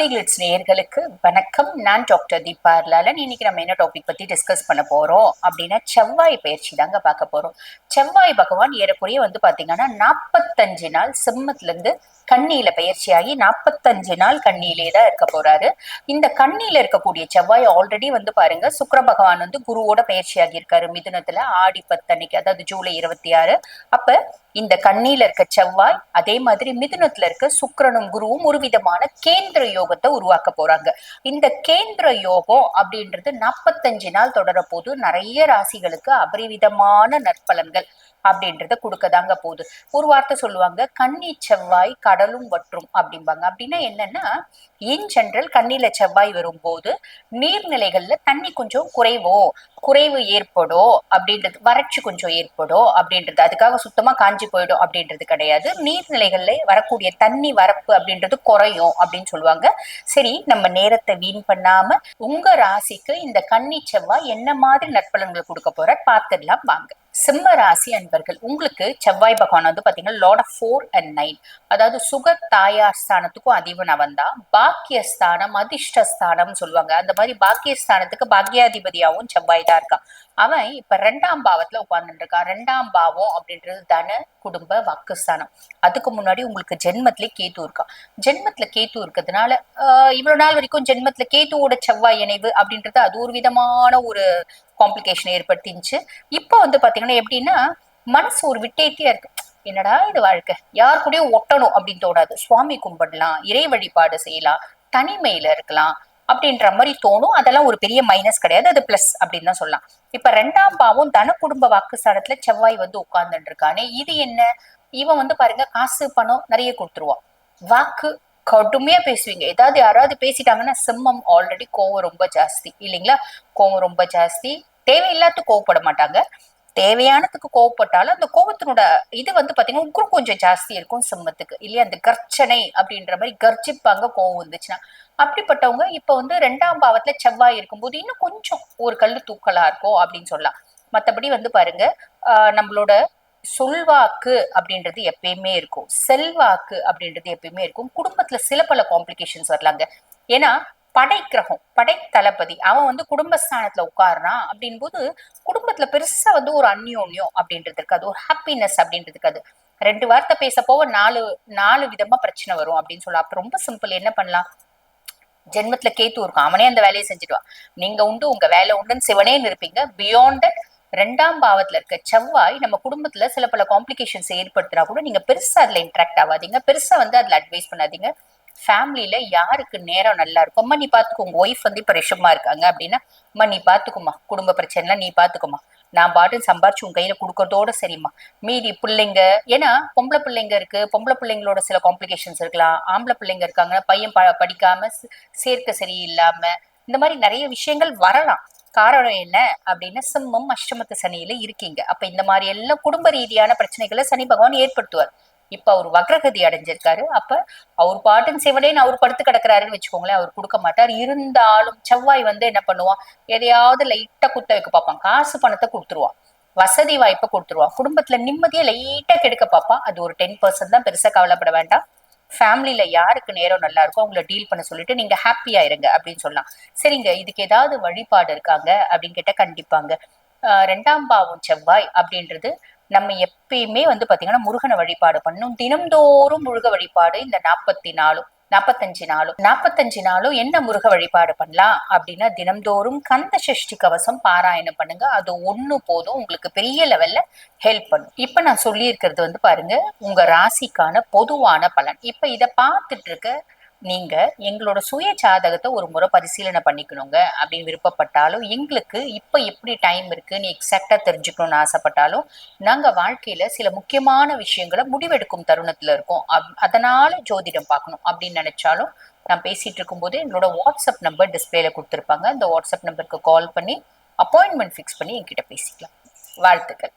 பக்தி கிளிட்ஸ் நேயர்களுக்கு வணக்கம். நான் டாக்டர் தீபா லாலன் இன்னைக்கு நம்ம என்ன டாபிக் பத்தி டிஸ்கஸ் பண்ண போறோம் அப்படின்னா செவ்வாய் பயிற்சி தாங்க பார்க்க போறோம். செவ்வாய் பகவான் ஏறக்குறைய வந்து பாத்தீங்கன்னா நாற்பத்தஞ்சு நாள் சிம்மத்துல இருந்து கண்ணியில பயிற்சியாகி நாற்பத்தஞ்சு நாள் கண்ணியிலே தான் இருக்க போறாரு. இந்த கண்ணியில இருக்கக்கூடிய செவ்வாய் ஆல்ரெடி வந்து பாருங்க சுக்கர பகவான் வந்து குருவோட பயிற்சியாகி இருக்காரு மிதுனத்துல ஆடி பத்தன்னைக்கு அதாவது ஜூலை இருபத்தி ஆறு அப்ப இந்த கண்ணியில இருக்க செவ்வாய் அதே மாதிரி மிதுனத்துல இருக்க சுக்கரனும் குருவும் ஒரு விதமான கேந்திர யோகத்தை உருவாக்க போறாங்க. இந்த கேந்திர யோகம் அப்படின்றது நாற்பத்தஞ்சு நாள் தொடர போது நிறைய ராசிகளுக்கு அபரிவிதமான நற்பலன்கள். அப்படின்றத கொடுக்கதாங்க போகுது. ஒரு வார்த்தை சொல்லுவாங்க கன்னி செவ்வாய் கடலும் வற்றும் அப்படிம்பாங்க. அப்படின்னா என்னன்னா இன் ஜென்ரல் கண்ணில செவ்வாய் வரும்போது நீர்நிலைகள்ல தண்ணி கொஞ்சம் குறைவோ குறைவு ஏற்படும் அப்படின்றது வறட்சி கொஞ்சம் ஏற்படும் அப்படின்றது அதுக்காக சுத்தமா காஞ்சி போயிடும் அப்படின்றது கிடையாது. நீர்நிலைகள்ல வரக்கூடிய தண்ணி வரப்பு அப்படின்றது குறையும் அப்படின்னு சொல்லுவாங்க. சரி நம்ம நேரத்தை வீண் பண்ணாம உங்க ராசிக்கு இந்த கன்னி செவ்வாய் என்ன மாதிரி நற்பலன்கள் கொடுக்க போற பார்த்துடலாம் வாங்க. சிம்ம ராசி அன்பர்கள் உங்களுக்கு செவ்வாய் பகவான் வந்து பாத்தீங்கன்னா lord of four and nine அதாவது சுக தாயார் ஸ்தானத்துக்கும் அதிபனா வந்தா பாக்கியஸ்தானம் அதிர்ஷ்டஸ்தானம் சொல்லுவாங்க. அந்த மாதிரி பாக்கியஸ்தானத்துக்கு பாக்கியாதிபதியாகவும் செவ்வாய் தான் இருக்கான். அவன் இப்ப ரெண்டாம் பாவத்துல உட்கார்ந்துட்டு இருக்கான் ரெண்டாம் பாவம் அப்படின்றது தன குடும்ப வாக்குஸ்தானம். அதுக்கு முன்னாடி உங்களுக்கு ஜென்மத்துல கேத்து இருக்கான். ஜென்மத்துல கேத்து இருக்கிறதுனால இவ்வளவு நாள் வரைக்கும் ஜென்மத்துல கேத்துவோட செவ்வாய் இணைவு அப்படின்றது அது ஒரு விதமான ஒரு காம்ப்ளிகேஷன் ஏற்படுத்திச்சு இப்போ வந்து பார்த்தீங்கன்னா எப்படின்னா மனசு ஒரு விட்டேத்தியா இருக்கு. என்னடா இது வாழ்க்கை? யார் கூடயும் ஒட்டணும் அப்படின்னு தோணாது. சுவாமி கும்பிடலாம் இறை வழிபாடு செய்யலாம் தனிமையில இருக்கலாம் அப்படின்ற மாதிரி தோணும். அதெல்லாம் ஒரு பெரிய மைனஸ் கிடையாது. அது பிளஸ் அப்படின்னு தான் சொல்லலாம். இப்ப ரெண்டாம் பாவம் தன குடும்ப வாக்குஸ்தானத்துல செவ்வாய் வந்து உட்கார்ந்துட்டு இருக்கானே இது என்ன? இவன் வந்து பாருங்க காசு பணம் நிறைய கொடுத்துருவான் வாக்கு கடுமையா பேசுவீங்க. ஏதாவது யாராவது பேசிட்டாங்கன்னா சிம்மம் ஆல்ரெடி கோவம் ரொம்ப ஜாஸ்தி. இல்லைங்களா? கோவம் ரொம்ப ஜாஸ்தி. தேவையில்லாத கோவப்பட மாட்டாங்க. தேவையானதுக்கு கோவப்பட்டாலும் அந்த கோபத்தினோட இது வந்து பாத்தீங்கன்னா உக்ரம் கொஞ்சம் ஜாஸ்தி இருக்கும் சிம்மத்துக்கு. இல்லையா? அந்த கர்ச்சனை அப்படின்ற மாதிரி கர்ஜிப்பாங்க கோவம் வந்துச்சுன்னா. அப்படிப்பட்டவங்க இப்ப வந்து ரெண்டாம் பாவத்துல செவ்வாய் இருக்கும்போது இன்னும் கொஞ்சம் ஒரு கல்லு தூக்கலா இருக்கும் அப்படின்னு சொல்லலாம். மத்தபடி வந்து பாருங்க ஆஹ் நம்மளோட சொல்வாக்கு அப்படின்றது எப்பயுமே இருக்கும். செல்வாக்கு அப்படின்றது எப்பயுமே இருக்கும். குடும்பத்துல சில பல காம்ப்ளிகேஷன்ஸ் வரலாங்க. ஏன்னா படை கிரகம் படை தளபதி அவன் வந்து குடும்பஸ்தானத்துல உட்காருறான் அப்படின் போது குடும்பத்துல பெருசா வந்து ஒரு அந்யோன்யம் அப்படின்றது இருக்காது. ஒரு ஹாப்பினஸ் அப்படின்றது இருக்காது. ரெண்டு வார்த்தை பேச போக நாலு நாலு விதமா பிரச்சனை வரும் அப்படின்னு சொல்லலாம். அப்ப ரொம்ப சிம்பிள் என்ன பண்ணலாம்? ஜென்மத்துல கேத்து இருக்கும். அவனே அந்த வேலையை செஞ்சுடுவான். நீங்க உண்டு உங்க வேலை உண்டுன்னு சிவனேன்னு இருப்பீங்க பியாண்ட் ரெண்டாம் பாவத்துல இருக்க செவ்வாய் நம்ம குடும்பத்துல சில பல காம்ப்ளிகேஷன்ஸ் ஏற்படுத்தினா கூட நீங்க பெருசா அதுல இன்ட்ராக்ட் ஆகாதீங்க. பெருசா வந்து அதுல அட்வைஸ் பண்ணாதீங்க. ஃபேமிலியில யாருக்கு நேரம் நல்லா இருக்கும் அம்மா நீ பாத்துக்கோ உங்க ஒய்ஃப் வந்து இப்ப ரிஷமா இருக்காங்க அப்படின்னா அம்மா நீ பாத்துக்குமா குடும்ப பிரச்சனைலாம் நீ பாத்துக்குமா நான் பாட்டு சம்பாரிச்சு உன் கையில கொடுக்கறதோட சரிம்மா. மீதி பிள்ளைங்க ஏன்னா பொம்பளை பிள்ளைங்க இருக்கு. பொம்பளை பிள்ளைங்களோட சில காம்ப்ளிகேஷன்ஸ் இருக்கலாம். ஆம்பளை பிள்ளைங்க இருக்காங்கன்னா பையன் ப படிக்காம சேர்க்க சரியில்லாம இந்த மாதிரி நிறைய விஷயங்கள் வரலாம். காரணம் என்ன அப்படின்னா சிம்மம் அஷ்டமத்து சனியில இருக்கீங்க. அப்ப இந்த மாதிரி எல்லாம் குடும்ப ரீதியான பிரச்சனைகளை சனி பகவான் ஏற்படுத்துவார். இப்ப அவர் வக்ரகதி அடைஞ்சிருக்காரு. அப்ப அவர் பாட்டுன்னு சிவனேன்னு அவர் படுத்து கிடக்குறாருன்னு வச்சுக்கோங்களேன். அவர் கொடுக்க மாட்டார். இருந்தாலும் செவ்வாய் வந்து என்ன பண்ணுவான் எதையாவது லைட்டா குத்த வைக்க பார்ப்பான். காசு பணத்தை கொடுத்துருவான் வசதி வாய்ப்பை கொடுத்துருவான் குடும்பத்துல நிம்மதியா லைட்டா கெடுக்க பார்ப்பான் அது ஒரு டென் பர்சன்ட் தான். பெருசா கவலைப்பட வேண்டாம். ஃபேமிலியில யாருக்கு நேரம் நல்லா இருக்கோ அவங்கள டீல் பண்ண சொல்லிட்டு நீங்க ஹாப்பியா இருங்க அப்படின்னு சொல்லலாம். சரிங்க இதுக்கு ஏதாவது வழிபாடு இருக்காங்க அப்படின்னு கேட்டா கண்டிப்பாங்க. ஆஹ் ரெண்டாம் பாவம் செவ்வாய் அப்படின்றது நம்ம எப்பயுமே வந்து பாத்தீங்கன்னா முருகனை வழிபாடு பண்ணும். தினம்தோறும் முருக வழிபாடு இந்த நாற்பத்தி நாலும் நாற்பத்தஞ்சு நாளும் நாற்பத்தஞ்சு நாளும் என்ன முருக வழிபாடு பண்ணலாம் அப்படின்னா தினம்தோறும் கந்த சஷ்டி கவசம் பாராயணம் பண்ணுங்க. அது ஒண்ணு போதும். உங்களுக்கு பெரிய லெவல்ல ஹெல்ப் பண்ணும். இப்ப நான் சொல்லியிருக்கிறது வந்து பாருங்க உங்க ராசிக்கான பொதுவான பலன். இப்ப இதை பார்த்துட்டு இருக்க நீங்க எங்களோட சுய ஜாதகத்தை ஒரு முறை பரிசீலனை பண்ணிக்கணுங்க அப்படின்னு விருப்பப்பட்டாலும் எங்களுக்கு இப்ப எப்படி டைம் இருக்கு நீ எக்ஸாக்டா தெரிஞ்சுக்கணும்னு ஆசைப்பட்டாலும் நாங்க வாழ்க்கையில சில முக்கியமான விஷயங்களை முடிவெடுக்கும் தருணத்துல இருக்கோம். அப்- அதனால ஜோதிடம் பார்க்கணும் அப்படின்னு நினைச்சாலும் நான் பேசிட்டு இருக்கும்போது என்னோட வாட்ஸ்அப் நம்பர் டிஸ்பிளேல கொடுத்துருப்பாங்க. அந்த வாட்ஸ்அப் நம்பருக்கு கால் பண்ணி அப்பாயின்மெண்ட் ஃபிக்ஸ் பண்ணி என்கிட்ட பேசிக்கலாம். வாழ்த்துக்கள்.